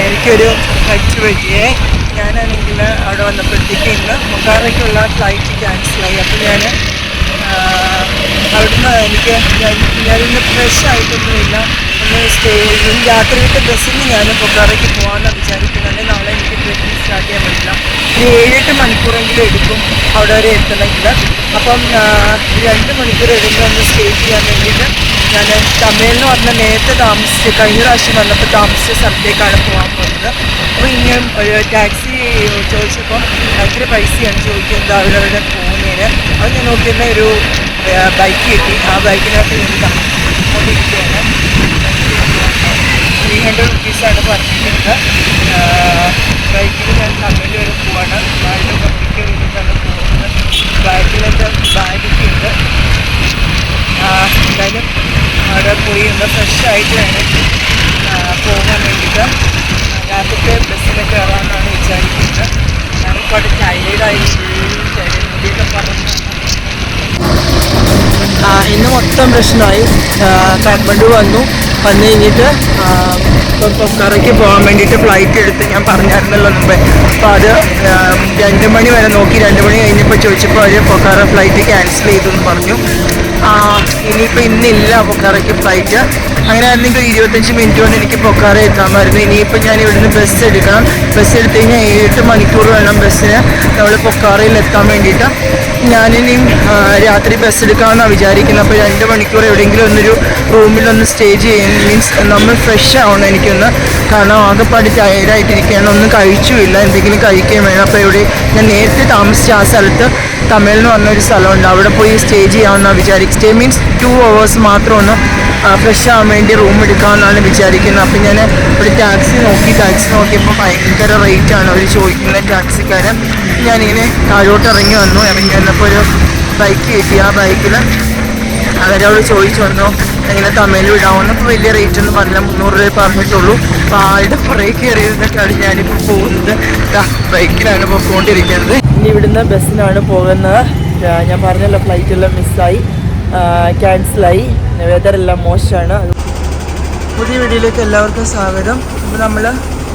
എനിക്കൊരു ഫ്ലൈറ്റ് പറ്റിയേ ഞാനാണെങ്കിൽ അവിടെ വന്നപ്പോഴത്തേക്ക് ഇന്ന് മുക്കാറയ്ക്കുള്ള ഫ്ലൈറ്റ് ക്യാൻസലായി അപ്പോൾ ഞാൻ അവിടുന്ന് എനിക്ക് ഞാനിന്ന് ഫ്രഷ് ആയിട്ടൊന്നുമില്ല. ഒന്ന് സ്റ്റേ രാത്രിയിലത്തെ ബസ്സിന് ഞാൻ പൊക്കാറയ്ക്ക് പോകാമെന്നാണ് വിചാരിക്കുന്നത് നാളെ എനിക്ക് ട്രെക്കിംഗ് സ്റ്റാർട്ട് ചെയ്യാൻ പറ്റില്ല. ഒരു ഏഴെട്ട് മണിക്കൂറെങ്കിലും എടുക്കും അവിടെ വരെ എത്തണമെങ്കിൽ. അപ്പം രണ്ട് മണിക്കൂർ എടുക്കുമ്പോൾ ഒന്ന് സ്റ്റേ ചെയ്യാൻ വേണ്ടിയിട്ട് ഞാൻ തമിഴിൽ വന്ന പറഞ്ഞാൽ നേരത്തെ താമസിച്ച് കഴിഞ്ഞ പ്രാവശ്യം വന്നപ്പോൾ താമസിച്ച സ്ഥലത്തേക്കാണ് പോകാൻ പോകുന്നത് അപ്പോൾ ഇനിയും ഒരു ടാക്സി ചോദിച്ചപ്പോൾ ഭയങ്കര പൈസയാണ് ചോദിക്കുന്നത് അവരവിടെ പോകുന്നതിന് അത് ഞാൻ നോക്കിയിരുന്ന ഒരു ബൈക്ക് കിട്ടി. ആ ബൈക്കിനകത്ത് ഞാൻ കൊണ്ടിരിക്കുകയാണ് ത്രീ ഹൺഡ്രഡ് റുപ്പീസാണ് പറഞ്ഞിരിക്കുന്നത്. ബൈക്കിൽ ഞാൻ തമിഴ് വരെ പോവാണ്. ബാക്കിലത്തെ ബാഗൊക്കെ ഉണ്ട്. എന്തായാലും അവിടെ പോയി ഒന്ന് ഫ്രഷ് ആയിട്ട് വേണം. പോകാൻ വേണ്ടിയിട്ട്. രാത്രിത്തെ ബസ്സിൽ കയറാമെന്നാണ് വിചാരിക്കുന്നത്. ഞാനിപ്പോൾ ടൈലേഡായി ടൈലേഡ് മുടിയൊക്കെ പറഞ്ഞു ഇന്ന് മൊത്തം പ്രശ്നമായി. കാഠ്മണ്ഡു വന്നു. വന്നു കഴിഞ്ഞിട്ട് പൊക്കാറയ്ക്ക് പോകാൻ വേണ്ടിയിട്ട് ഫ്ലൈറ്റ് എടുത്ത് ഞാൻ പറഞ്ഞായിരുന്നല്ലോ മുമ്പേ. അപ്പോൾ അത് രണ്ട് മണി വരെ നോക്കി. രണ്ട് മണി കഴിഞ്ഞപ്പോൾ ചോദിച്ചപ്പോൾ അവർ പൊക്കാറ ഫ്ലൈറ്റ് ക്യാൻസൽ ചെയ്തു എന്ന് പറഞ്ഞു. ഇനിയിപ്പോൾ ഇന്നില്ല പൊക്കാറയ്ക്ക് ഫ്ലൈറ്റ് അങ്ങനെ ആയിരുന്നെങ്കിൽ ഇരുപത്തഞ്ച് മിനിറ്റ് കൊണ്ട് എനിക്ക് പൊക്കാറ എത്താമായിരുന്നു. ഇനിയിപ്പോൾ ഞാൻ ഇവിടുന്ന് ബസ് എടുക്കണം. ബസ് എടുത്ത് കഴിഞ്ഞാൽ ഏഴ് മണിക്കൂർ വേണം ബസ്സിന് നമ്മൾ പൊക്കാറയിൽ എത്താൻ വേണ്ടിയിട്ട്. ഞാനിനി ആ, രാത്രി ബസ് എടുക്കാമെന്നാണ് വിചാരിക്കുന്നത് അപ്പോൾ രണ്ട് മണിക്കൂർ എവിടെയെങ്കിലും ഒന്നൊരു റൂമിലൊന്ന് സ്റ്റേ ചെയ്യാൻ മീൻസ് നമ്മൾ ഫ്രഷ് ആവണം എനിക്കൊന്ന്. കാരണം ആകെപ്പാട് ടയർഡായിട്ടിരിക്കുകയാണ് ഒന്നും കഴിച്ചുമില്ല. എന്തെങ്കിലും കഴിക്കുകയും വേണം. അപ്പോൾ ഇവിടെ ഞാൻ നേരത്തെ താമസിച്ച ആ സ്ഥലത്ത് തമിഴിൽ എന്ന് പറഞ്ഞൊരു സ്ഥലമുണ്ട്. അവിടെ പോയി സ്റ്റേ ചെയ്യാമെന്നാണ് വിചാരിക്കും സ്റ്റേ മീൻസ് ടു അവേഴ്സ് മാത്രം ഒന്ന് ഫ്രഷ് ആവാൻ വേണ്ടി റൂം എടുക്കാമെന്നാണ് വിചാരിക്കുന്നത്. അപ്പം ഞാൻ ഒരു ടാക്സി നോക്കി. ടാക്സി നോക്കിയപ്പോൾ ഭയങ്കര റേറ്റാണ് അവർ ചോദിക്കുന്നത് ടാക്സിക്കാരൻ ഞാനിങ്ങനെ താഴോട്ട് ഇറങ്ങി വന്നു. ഇറങ്ങി വന്നപ്പോൾ ഒരു ബൈക്ക് കിട്ടി ആ ബൈക്കിൽ അവരോട് ചോദിച്ചു വന്നു എങ്ങനെ തമിഴിൽ വിടാവുന്ന വലിയ റേറ്റ് ഒന്നും പറഞ്ഞില്ല. മുന്നൂറ് രൂപ പറഞ്ഞിട്ടുള്ളൂ അപ്പോൾ ആളുടെ പുറകെ കയറി ഇരുന്നിട്ടാണ് ഞാനിപ്പോൾ പോകുന്നത് ബൈക്കിലാണ് പോയിക്കൊണ്ടിരിക്കുന്നത്. ഇനി ഇവിടുന്ന് ബസ്സിനാണ് പോകുന്നത്. ഞാൻ പറഞ്ഞല്ലോ ഫ്ലൈറ്റെല്ലാം മിസ്സായി ക്യാൻസലായി വെതറെല്ലാം മോശമാണ് പുതിയ വീഡിയോയിലേക്ക് എല്ലാവർക്കും സ്വാഗതം. ഇപ്പോൾ നമ്മൾ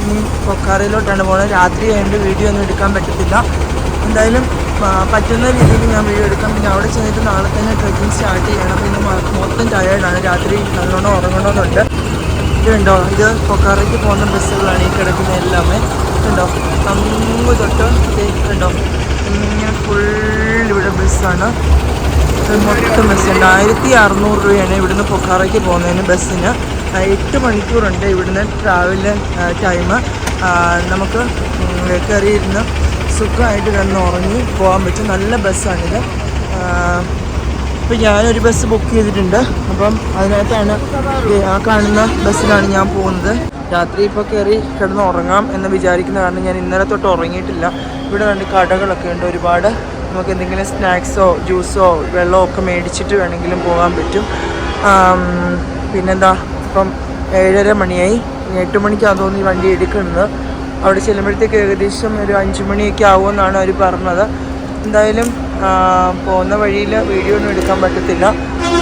ഇനി പൊക്കാറയിലോട്ടാണ് പോകുന്നത്. രാത്രി ആയതുകൊണ്ട് വീഡിയോ ഒന്നും എടുക്കാൻ പറ്റത്തില്ല. എന്തായാലും പറ്റുന്ന രീതിയിൽ ഞാൻ വീഡിയോ എടുക്കാം. പിന്നെ അവിടെ ചെന്നിട്ട് നാളെ തന്നെ ട്രെക്കിംഗ് സ്റ്റാർട്ട് ചെയ്യണം. പിന്നെ മൊത്തം ടയേർഡാണ് രാത്രി നല്ലോണം ഉറങ്ങണമെന്നുണ്ട് ഇതുണ്ടോ ഇത് പൊക്കാറയ്ക്ക് പോകുന്ന ബസ്സുകളാണ് ഈ കിടക്കുന്ന എല്ലാമേ. ഉണ്ടോ അങ്ങ് തൊട്ട് ഉണ്ടോ ഇങ്ങനെ ഫുൾ ഇവിടെ ബസ്സാണ്. മൊത്തം ബസ്സുണ്ട് ആയിരത്തി അറുന്നൂറ് രൂപയാണ് ഇവിടുന്ന് പൊക്കാറയ്ക്ക് പോകുന്നതിന് ബസ്സിന്. എട്ട് മണിക്കൂറുണ്ട് ഇവിടുന്ന് ട്രാവൽ ടൈം നമുക്ക് കയറിയിരുന്ന് സുഖമായിട്ട് ഉറങ്ങി പോകാൻ പറ്റും. നല്ല ബസ്സാണിത്. ഇപ്പം ഞാനൊരു ബസ് ബുക്ക് ചെയ്തിട്ടുണ്ട്. അപ്പം അതിനകത്താണ് ആ കാണുന്ന ബസ്സിലാണ് ഞാൻ പോകുന്നത്. രാത്രി ഇപ്പോൾ കയറി കിടന്ന് ഉറങ്ങാം എന്ന് വിചാരിക്കുന്ന കാരണം ഞാൻ ഇന്നലെ തൊട്ട് ഉറങ്ങിയിട്ടില്ല. ഇവിടെ രണ്ട് കടകളൊക്കെ ഉണ്ട്. ഒരുപാട് നമുക്ക് എന്തെങ്കിലും സ്നാക്സോ ജ്യൂസോ വെള്ളമോ ഒക്കെ മേടിച്ചിട്ട് വേണമെങ്കിലും പോകാൻ പറ്റും. പിന്നെന്താ? ഇപ്പം ഏഴര മണിയായി. എട്ട് മണിക്കാണ് തോന്നി വണ്ടി എടുക്കുന്നത്. അവിടെ ചെല്ലുമ്പോഴത്തേക്ക് ഏകദേശം ഒരു അഞ്ച് മണിയൊക്കെ ആവുമെന്നാണ് അവർ പറഞ്ഞത്. എന്തായാലും പോകുന്ന വഴിയിൽ വീഡിയോ ഒന്നും എടുക്കാൻ പറ്റത്തില്ല.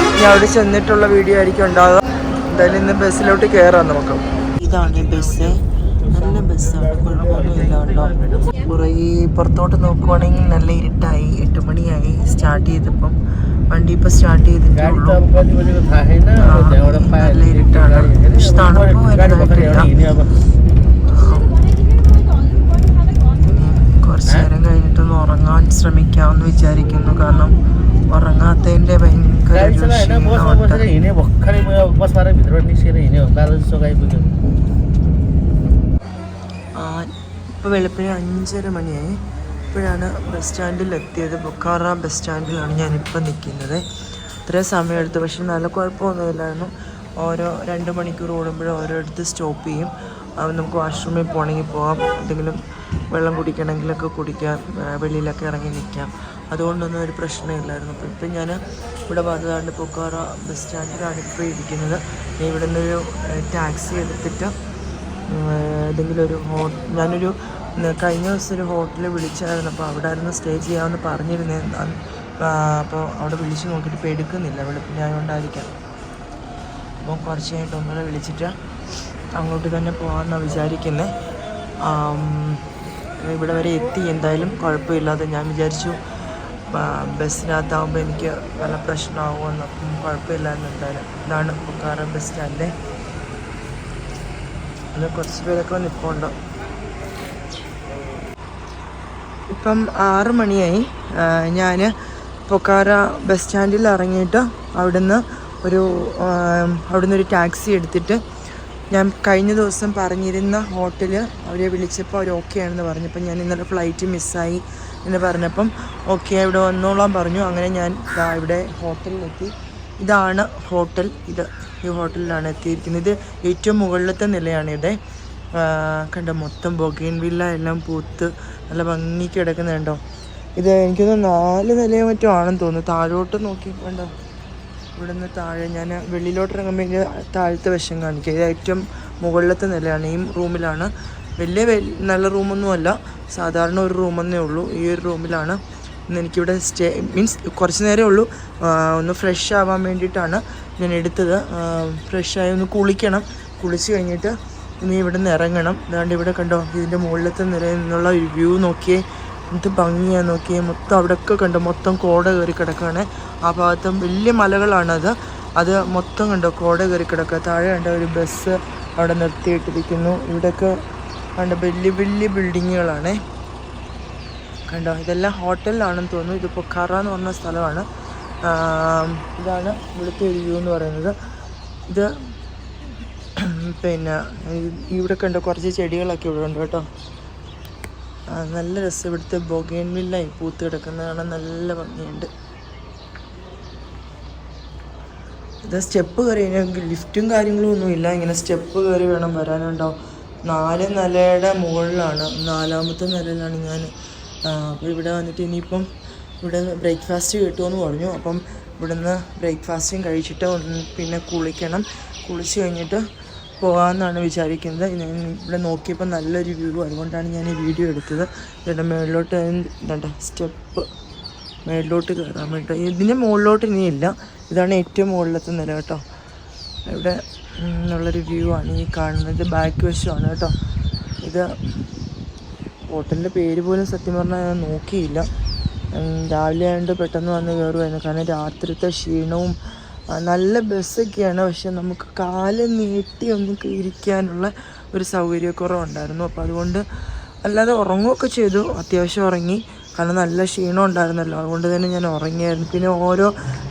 ഇനി അവിടെ ചെന്നിട്ടുള്ള വീഡിയോ ആയിരിക്കും ഉണ്ടാകുക എന്തായാലും ഇന്ന് ബസ്സിലോട്ട് കയറാം നമുക്ക്. ഇതാണ് ബസ്. നല്ല ബസ്സാണ്. കുഴപ്പമൊന്നുമില്ല കേട്ടോ. കുറേ പുറത്തോട്ട് നോക്കുവാണെങ്കിൽ നല്ല ഇരുട്ടായി. എട്ട് മണിയായി. സ്റ്റാർട്ട് ചെയ്തപ്പം വണ്ടി ഇപ്പം സ്റ്റാർട്ട് ചെയ്തിട്ടേ ഉള്ളൂ. ആ, നല്ല ഇരുട്ടാണ്. പക്ഷെ തണുപ്പ് വലുതായിട്ടില്ല. കുറച്ച് നേരം കഴിഞ്ഞിട്ടൊന്ന് ഉറങ്ങാൻ ശ്രമിക്കാമെന്ന് വിചാരിക്കുന്നു. കാരണം ഉറങ്ങാത്തതിന്റെ ഭയങ്കര ഇപ്പോൾ വെളുപ്പിന് അഞ്ചര മണിയായി. ഇപ്പോഴാണ് ബസ് സ്റ്റാൻഡിൽ എത്തിയത്. ബൊക്കാറ ബസ് സ്റ്റാൻഡിലാണ് ഞാനിപ്പോൾ നിൽക്കുന്നത്. ഇത്രയും സമയമെടുത്ത് പക്ഷെ നല്ല കുഴപ്പമൊന്നുമില്ലായിരുന്നു. ഓരോ രണ്ട് മണിക്കൂർ ഓടുമ്പോഴും അടുത്ത് സ്റ്റോപ്പ് ചെയ്യും. നമുക്ക് വാഷ്റൂമിൽ പോകണമെങ്കിൽ പോകാം എന്തെങ്കിലും വെള്ളം കുടിക്കണമെങ്കിലൊക്കെ കുടിക്കാം. വെളിയിലൊക്കെ ഇറങ്ങി നിൽക്കാം. അതുകൊണ്ടൊന്നും ഒരു പ്രശ്നമില്ലായിരുന്നു. അപ്പോൾ ഇപ്പം ഞാൻ ഇവിടെ വന്നതാണ്ട് പൊക്കാറ ബസ് സ്റ്റാൻഡിലാണ് ഇപ്പോൾ ഇരിക്കുന്നത്. ഇവിടെ നിന്നൊരു ടാക്സി എടുത്തിട്ട് ഏതെങ്കിലും ഒരു ഹോ ഞാനൊരു കഴിഞ്ഞ ദിവസം ഒരു ഹോട്ടലിൽ വിളിച്ചായിരുന്നു. അപ്പോൾ അവിടെ ആയിരുന്നു സ്റ്റേ ചെയ്യാമെന്ന് പറഞ്ഞിരുന്നേ. അപ്പോൾ അവിടെ വിളിച്ച് നോക്കിയിട്ട് ഇപ്പോൾ എടുക്കുന്നില്ല. വെളുപ്പിനായതുകൊണ്ടായിരിക്കാം അപ്പോൾ കുറച്ച് കഴിഞ്ഞിട്ട് ഒന്നുകൂടെ വിളിച്ചിട്ട് അങ്ങോട്ട് തന്നെ പോകാമെന്നാണ് വിചാരിക്കുന്നത് ഇവിടെ വരെ എത്തി. എന്തായാലും കുഴപ്പമില്ലാതെ ഞാൻ വിചാരിച്ചു ബസ്സിനകത്താകുമ്പോൾ എനിക്ക് പല പ്രശ്നമാകുമെന്ന് കുഴപ്പമില്ല കുഴപ്പമില്ലായിരുന്നു എന്തായാലും. ഇതാണ് ബുക്കാറ ബസ് സ്റ്റാൻഡ്. അത് കുറച്ച് പേരൊക്കെ നിൽപ്പുണ്ട് ഇപ്പം ആറ് മണിയായി. ഞാൻ പൊക്കാറ ബസ് സ്റ്റാൻഡിൽ ഇറങ്ങിയിട്ട് അവിടുന്ന് ഒരു അവിടുന്ന് ഒരു ടാക്സി എടുത്തിട്ട് ഞാൻ കഴിഞ്ഞ ദിവസം പറഞ്ഞിരുന്ന ഹോട്ടൽ അവരെ വിളിച്ചപ്പോൾ അവർ ഓക്കെ ആണെന്ന് പറഞ്ഞപ്പോൾ ഞാൻ ഇന്നലെ ഫ്ലൈറ്റ് മിസ്സായി എന്ന് പറഞ്ഞപ്പം ഓക്കെ ഇവിടെ വന്നോളാം പറഞ്ഞു. അങ്ങനെ ഞാൻ ഇവിടെ ഹോട്ടലിലെത്തി. ഇതാണ് ഹോട്ടൽ. ഇത് ഈ ഹോട്ടലിലാണ് എത്തിയിരിക്കുന്നത്. ഇത് ഏറ്റവും മുകളിലത്തെ നിലയാണ് ഇവിടെ. കണ്ട കണ്ടോ മൊത്തം ബൊഗൈൻ വില്ല എല്ലാം പൂത്ത് നല്ല ഭംഗിക്ക് കിടക്കുന്നുണ്ടോ ഇത് എനിക്കൊന്ന് നാല് നിലയോ മറ്റോ ആണെന്ന് തോന്നുന്നു. താഴോട്ട് നോക്കി കണ്ടോ. ഇവിടുന്ന് താഴെ ഞാൻ വെളിയിലോട്ട് ഇറങ്ങുമ്പോൾ ഇതിന്റെ താഴത്തെ വശം കാണിക്കുക ഇത് ഏറ്റവും മുകളിലത്തെ നിലയാണ്. ഈ റൂമിലാണ്. വലിയ നല്ല റൂമൊന്നുമല്ല സാധാരണ ഒരു റൂമെന്നേ ഉള്ളൂ. ഈ ഒരു റൂമിലാണ്. ഇന്ന് എനിക്കിവിടെ സ്റ്റേ മീൻസ് കുറച്ച് നേരമേ ഉള്ളൂ. ഒന്ന് ഫ്രഷ് ആവാൻ വേണ്ടിയിട്ടാണ് ഞാൻ എടുത്തത്. ഫ്രഷായി ഒന്ന് കുളിക്കണം. കുളിച്ച് കഴിഞ്ഞിട്ട് ഇനി ഇവിടെ നിന്ന് ഇറങ്ങണം. അതുകൊണ്ട് ഇവിടെ കണ്ടോ ഇതിന്റെ മുകളിലത്തെ നിലയിൽ നിന്നുള്ള ഒരു വ്യൂ നോക്കിയേ എന്ത് ഭംഗിയാ നോക്കിയേ. മൊത്തം അവിടെയൊക്കെ കണ്ടോ മൊത്തം കോട കയറി കിടക്കുകയാണ് ആ ഭാഗത്തും വലിയ മലകളാണത്. അത് മൊത്തം കണ്ടോ കോട കയറി കിടക്കുക. താഴെ കണ്ട ഒരു ബസ് അവിടെ നിർത്തിയിട്ടിരിക്കുന്നു. ഇവിടെയൊക്കെ കണ്ട വലിയ വലിയ ബിൽഡിങ്ങുകളാണേ കണ്ടോ ഇതെല്ലാം ഹോട്ടലിലാണെന്ന് തോന്നുന്നു. ഇത് കറ എന്ന് പറഞ്ഞ സ്ഥലമാണ്. ഇതാണ് ഇവിടുത്തെ ഒരു വ്യൂ എന്ന് പറയുന്നത്. ഇത് പിന്നെ ഇവിടെ കണ്ടോ കുറച്ച് ചെടികളൊക്കെ ഇവിടെ ഉണ്ട് കേട്ടോ. നല്ല രസം ഇവിടുത്തെ ബൊഗേൻ വില്ലായി പൂത്ത് കിടക്കുന്നത് കാണാൻ നല്ല ഭംഗിയുണ്ട്. ഇത് സ്റ്റെപ്പ് കയറി കഴിഞ്ഞാൽ ലിഫ്റ്റും കാര്യങ്ങളും ഒന്നുമില്ല ഇങ്ങനെ സ്റ്റെപ്പ് കയറി വേണം വരാനുണ്ടാവും നാല് നിലയുടെ മുകളിലാണ് നാലാമത്തെ നിലയിലാണ് ഞാൻ. അപ്പോൾ ഇവിടെ വന്നിട്ട് ഇനിയിപ്പം ഇവിടെ ബ്രേക്ക്ഫാസ്റ്റ് കിട്ടുമെന്ന് പറഞ്ഞു. അപ്പം ഇവിടുന്ന് ബ്രേക്ക്ഫാസ്റ്റും കഴിച്ചിട്ട് പിന്നെ കുളിക്കണം. കുളിച്ച് കഴിഞ്ഞിട്ട് പോകാമെന്നാണ് വിചാരിക്കുന്നത്. ഇവിടെ നോക്കിയപ്പോൾ നല്ലൊരു വ്യൂ. അതുകൊണ്ടാണ് ഞാൻ ഈ വീഡിയോ എടുത്തത്. ഇവിടെ മേളിലോട്ട് വേണ്ട സ്റ്റെപ്പ് മേളിലോട്ട് കയറാൻ വേണ്ടി. ഇതിന്റെ മുകളിലോട്ട് ഇനിയില്ല. ഇതാണ് ഏറ്റവും മുകളിലത്തെ നില കേട്ടോ. ഇവിടെ ഉള്ളൊരു വ്യൂ ആണ് ഈ കാണുന്നത്. ബാക്ക് വശമാണ് കേട്ടോ. ഇത് ഹോട്ടലിന്റെ പേര് പോലും സത്യം പറഞ്ഞാൽ ഞാൻ നോക്കിയില്ല. രാവിലെ ആയതുകൊണ്ട് പെട്ടെന്ന് വന്ന് കയറുമായിരുന്നു കാരണം രാത്രിത്തെ ക്ഷീണവും നല്ല ബസ്സൊക്കെയാണ്. പക്ഷെ നമുക്ക് കാൽ നീട്ടി ഒന്ന് ഇരിക്കാനുള്ള ഒരു സൗകര്യക്കുറവുണ്ടായിരുന്നു. അപ്പോൾ അതുകൊണ്ട് അല്ലാതെ ഉറങ്ങുകയൊക്കെ ചെയ്തു. അത്യാവശ്യം ഉറങ്ങി. കാരണം നല്ല ക്ഷീണം ഉണ്ടായിരുന്നല്ലോ. അതുകൊണ്ട് തന്നെ ഞാൻ ഉറങ്ങിയായിരുന്നു. പിന്നെ ഓരോ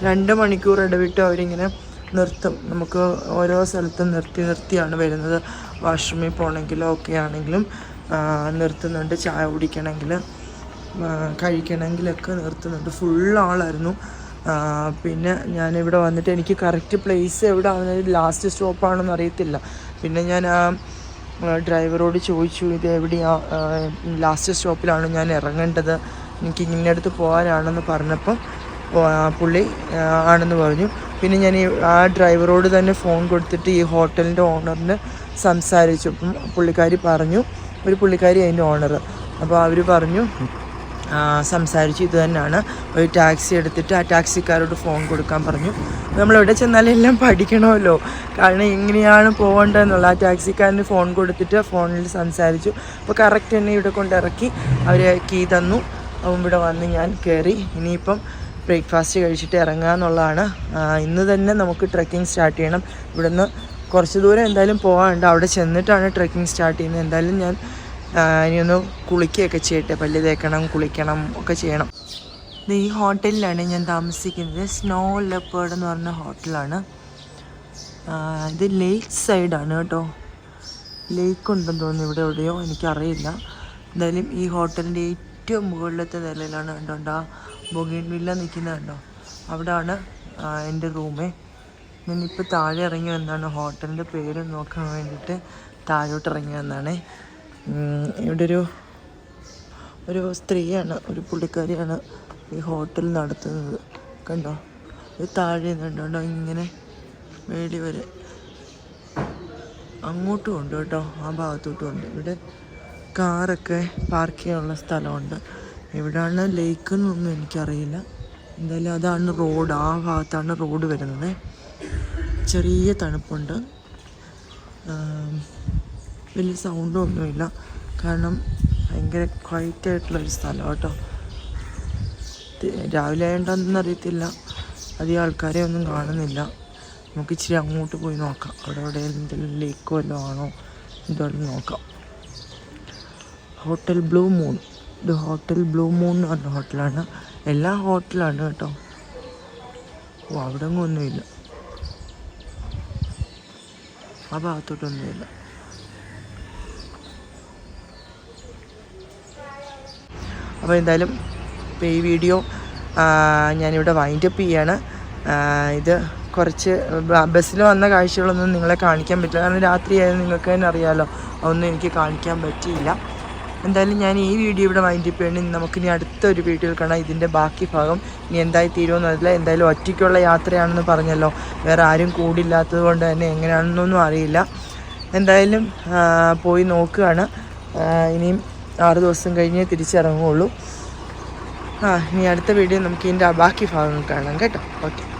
രണ്ട് മണിക്കൂർ ഇടവിട്ട് അവരിങ്ങനെ നിർത്തും. നമുക്ക് ഓരോ സ്ഥലത്തും നിർത്തി നിർത്തിയാണ് വരുന്നത്. വാഷ്റൂമിൽ പോകണമെങ്കിലോ ഒക്കെ ആണെങ്കിലും നിർത്തുന്നുണ്ട്. ചായ കുടിക്കണമെങ്കിൽ കഴിക്കണമെങ്കിലൊക്കെ നിർത്തുന്നുണ്ട്. ഫുൾ ആളായിരുന്നു. പിന്നെ ഞാനിവിടെ വന്നിട്ട് എനിക്ക് കറക്റ്റ് പ്ലേസ് എവിടെ ആണെന്ന് ലാസ്റ്റ് സ്റ്റോപ്പാണെന്ന് അറിയത്തില്ല. പിന്നെ ഞാൻ ഡ്രൈവറോട് ചോദിച്ചു ഇത് എവിടെയാണ് ലാസ്റ്റ് സ്റ്റോപ്പിലാണ് ഞാൻ ഇറങ്ങേണ്ടത്. എനിക്ക് ഇന്നടുത്ത് പോകാനാണെന്ന് പറഞ്ഞപ്പം പുള്ളി ആണെന്ന് പറഞ്ഞു. പിന്നെ ഞാൻ ആ ഡ്രൈവറോട് തന്നെ ഫോൺ കൊടുത്തിട്ട് ഈ ഹോട്ടലിന്റെ ഓണറിന് സംസാരിച്ചു. അപ്പം പുള്ളിക്കാരി പറഞ്ഞു. ഒരു പുള്ളിക്കാരി അതിന്റെ ഓണർ അപ്പോൾ അവർ പറഞ്ഞു സംസാരിച്ചു. ഇത് തന്നെയാണ്. ഒരു ടാക്സി എടുത്തിട്ട് ആ ടാക്സിക്കാരോട് ഫോൺ കൊടുക്കാൻ പറഞ്ഞു. നമ്മൾ എവിടെ ചെന്നാലും എല്ലാം പഠിക്കണമല്ലോ. കാരണം എങ്ങനെയാണ് പോകേണ്ടതെന്നുള്ള. ആ ടാക്സിക്കാരന് ഫോൺ കൊടുത്തിട്ട് ഫോണിൽ സംസാരിച്ചു. അപ്പോൾ കറക്റ്റ് എന്നെ ഇവിടെ കൊണ്ടിറക്കി അവർ കീ തന്നു. അപ്പം ഇവിടെ വന്ന് ഞാൻ കയറി. ഇനിയിപ്പം ബ്രേക്ക്ഫാസ്റ്റ് കഴിച്ചിട്ട് ഇറങ്ങുക എന്നുള്ളതാണ്. ഇന്ന് തന്നെ നമുക്ക് ട്രെക്കിംഗ് സ്റ്റാർട്ട് ചെയ്യണം. ഇവിടുന്ന് കുറച്ച് ദൂരം എന്തായാലും പോകാനുണ്ട്. അവിടെ ചെന്നിട്ടാണ് ട്രെക്കിംഗ് സ്റ്റാർട്ട് ചെയ്യുന്നത്. എന്തായാലും ഞാൻ ഇനിയൊന്ന് കുളിക്കുകയൊക്കെ ചെയ്യട്ടെ. പല്ല് തേക്കണം കുളിക്കണം ഒക്കെ ചെയ്യണം. ഈ ഹോട്ടലിലാണ് ഞാൻ താമസിക്കുന്നത്. സ്നോ ലെപ്പേർഡ് എന്ന് പറഞ്ഞ ഹോട്ടലാണ്. ഇത് ലേക്ക് സൈഡാണ് കേട്ടോ. ലേക്ക് ഉണ്ടെന്ന് തോന്നുന്നു ഇവിടെ എവിടെയോ എനിക്കറിയില്ല. എന്തായാലും ഈ ഹോട്ടലിന്റെ ഏറ്റവും മുകളിലത്തെ നിലയിലാണ് കണ്ടോണ്ട്. ആ ബൊഗീൻ വില്ല നിൽക്കുന്നത് കണ്ടോ? അവിടെയാണ് എന്റെ റൂമേ. ഞാനിപ്പോൾ താഴെ ഇറങ്ങി വന്നാണ് ഹോട്ടലിന്റെ പേര് നോക്കാൻ വേണ്ടിയിട്ട് താഴോട്ട് ഇറങ്ങി വന്നതാണ്. ഇവിടെ ഒരു ഒരു സ്ത്രീയാണ് ഒരു പുള്ളിക്കാരിയാണ് ഈ ഹോട്ടൽ നടത്തുന്നത്. കണ്ടോ? ഇത് താഴെ നിന്നുണ്ടോ? ഇങ്ങനെ മേടി വരെ. അങ്ങോട്ടും ഉണ്ട് കേട്ടോ ആ ഭാഗത്തോട്ടും ഉണ്ട്. ഇവിടെ കാറൊക്കെ പാർക്ക് ചെയ്യാനുള്ള സ്ഥലമുണ്ട്. എവിടെയാണ് ലേക്ക് എന്നൊന്നും എനിക്കറിയില്ല. എന്തായാലും അതാണ് റോഡ് ആ ഭാഗത്താണ് റോഡ് വരുന്നത്. ചെറിയ തണുപ്പുണ്ട്. വലിയ സൗണ്ടും ഒന്നുമില്ല കാരണം ഭയങ്കര ക്വൈറ്റ് ആയിട്ടുള്ളൊരു സ്ഥലമാണ് കേട്ടോ. രാവിലെ ആയതുകൊണ്ടൊന്നും അറിയത്തില്ല. അധികം ആൾക്കാരെ ഒന്നും കാണുന്നില്ല. നമുക്ക് ഇച്ചിരി അങ്ങോട്ട് പോയി നോക്കാം. അവിടെ അവിടെ എന്തെങ്കിലും ലേക്ക് വല്ലതും ആണോ? എന്തുവാണെന്ന് നോക്കാം. ഹോട്ടൽ ബ്ലൂ മൂൺ ഇത് ഹോട്ടൽ ബ്ലൂ മൂൺ എന്ന് പറഞ്ഞ ഹോട്ടലാണ് എല്ലാ ഹോട്ടലാണ് കേട്ടോ. ഓ അവിടെ ഒന്നും ഒന്നുമില്ല ആ ഭാഗത്തോട്ടൊന്നുമില്ല അപ്പോൾ എന്തായാലും ഇപ്പോൾ ഈ വീഡിയോ ഞാനിവിടെ വൈൻഡപ്പ് ചെയ്യാണ്. ഇത് കുറച്ച് ബസ്സിൽ വന്ന കാഴ്ചകളൊന്നും നിങ്ങളെ കാണിക്കാൻ പറ്റില്ല. കാരണം രാത്രിയായാലും നിങ്ങൾക്ക് തന്നെ അറിയാമല്ലോ ഒന്നും എനിക്ക് കാണിക്കാൻ പറ്റിയില്ല. എന്തായാലും ഞാൻ ഈ വീഡിയോ ഇവിടെ വൈൻഡപ്പ് ചെയ്യണം. ഇനി അടുത്ത അടുത്തൊരു വീഡിയോയിൽ കാണാം. ഇതിന്റെ ബാക്കി ഭാഗം ഇനി എന്തായി തീരുമെന്ന് അറിയില്ല. എന്തായാലും ഒറ്റയ്ക്കുള്ള യാത്രയാണെന്ന് പറഞ്ഞല്ലോ. വേറെ ആരും കൂടില്ലാത്തത് കൊണ്ട് തന്നെ എങ്ങനെയാണെന്നൊന്നും അറിയില്ല. എന്തായാലും പോയി നോക്കുകയാണ്. ഇനിയും ആറ് ദിവസം കഴിഞ്ഞേ തിരിച്ചിറങ്ങുകയുള്ളൂ. ആ ഇനി അടുത്ത വീഡിയോ നമുക്ക് ഇതിന്റെ ബാക്കി ഭാഗങ്ങൾ കാണാം കേട്ടോ. ഓക്കെ.